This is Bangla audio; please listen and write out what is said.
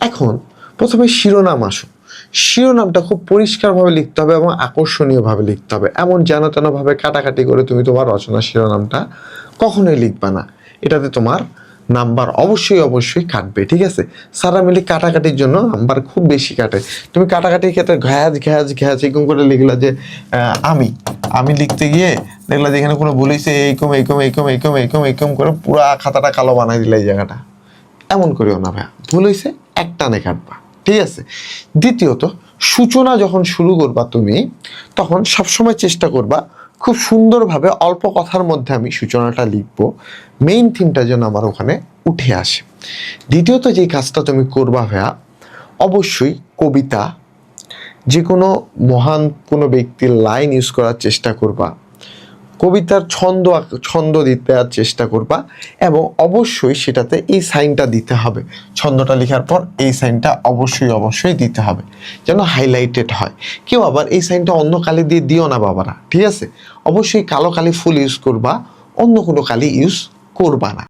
এখন প্রথমে শিরোনাম আসো। শিরোনামটা খুব পরিষ্কারভাবে লিখতে হবে এবং আকর্ষণীয়ভাবে লিখতে হবে। এমন যেন তেনভাবে কাটাকাটি করে তুমি তোমার রচনা শিরোনামটা কখনোই লিখবা না। এটাতে তোমার নাম্বার অবশ্যই অবশ্যই কাটবে, ঠিক আছে? সারা মিলি কাটাকাটির জন্য নাম্বার খুব বেশি কাটে। তুমি কাটাকাটির ক্ষেত্রে ঘ্যাজ ঘ্যাজ ঘ্যাজ এরকম করে লিখলা যে আমি। আমি লিখতে গিয়ে দেখলা যেখানে কোনো বলেছে এইকম এইকম এইকম এইকম এইকম এইকম করে পুরা খাতাটা কালো বানাই দিলে এই জায়গাটা। এমন করিও না ভাইয়া। ভুল হয়েছে এক টানে কাটবা, ঠিক আছে? দ্বিতীয়ত, সূচনা যখন শুরু করবা তুমি, তখন সবসময় চেষ্টা করবা খুব সুন্দরভাবে অল্প কথার মধ্যে আমি সূচনাটা লিখব মেইন থিমটা যেন আমার ওখানে উঠে আসে। দ্বিতীয়ত যে কাজটা তুমি করবা ভাইয়া, অবশ্যই কবিতা যে কোনো মহান কোনো ব্যক্তির লাইন ইউজ করার চেষ্টা করবা। কবিতার ছন্দ ছন্দ দিতে চেষ্টা করবা এবং অবশ্যই সেটাতে এই সাইনটা দিতে হবে। ছন্দটা লেখার পর এই সাইনটা অবশ্যই অবশ্যই দিতে হবে, যেন হাইলাইটেড হয়। কেউ আবার এই সাইনটা অন্য কালি দিয়ে দিও না বাবারা, ঠিক আছে? অবশ্যই কালো কালি ফুল ইউজ করবা, অন্য কোনো কালি ইউজ করবা না।